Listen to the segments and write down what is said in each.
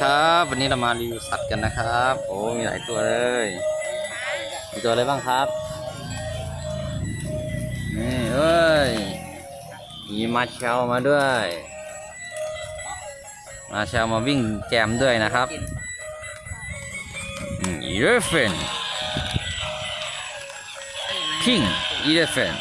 ครับ วันนี้เรามารีวิวสัตว์กันนะครับ โอ้มีหลายตัวเลยมีตัวอะไรบ้างครับนี่เอ้ยมีมาเชลมาด้วย มาเชลมาวิ่งแจมด้วยนะครับอีเลฟเฟนคิงอีเลฟเฟน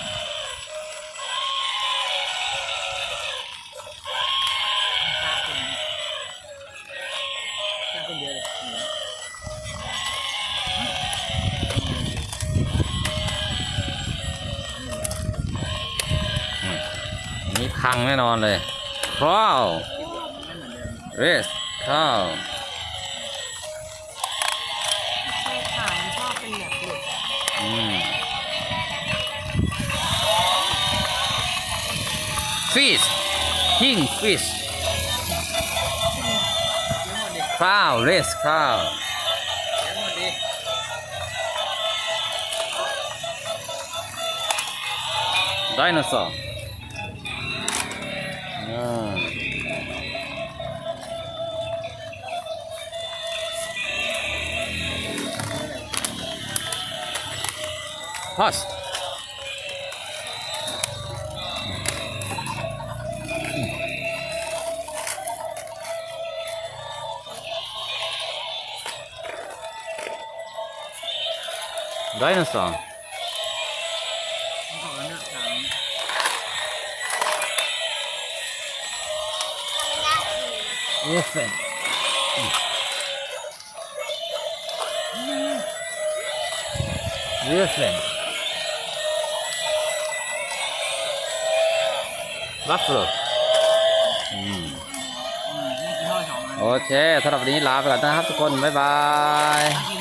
อันนี้พังแน่นอนเลยคราวไม่เหมือนเดิมเรสข้าวขามันชอบเป็นแบบหลุดอืมฟิชคิงฟิชเลี้ยงหมดดิข้าวเรสข้าวเลี้ยงหมดดิไดโนเสาร์ ฮัสไดโน เสาร์มันออกแล้วเนี่ยถามเอฟเฟนเอฟเฟนบัฟเฟลอืมอืมนี่คือเท่าสองอันโอเคสำหรับวันนี้ลาไปก่อนนะครับทุกคน บ๊ายบายกิ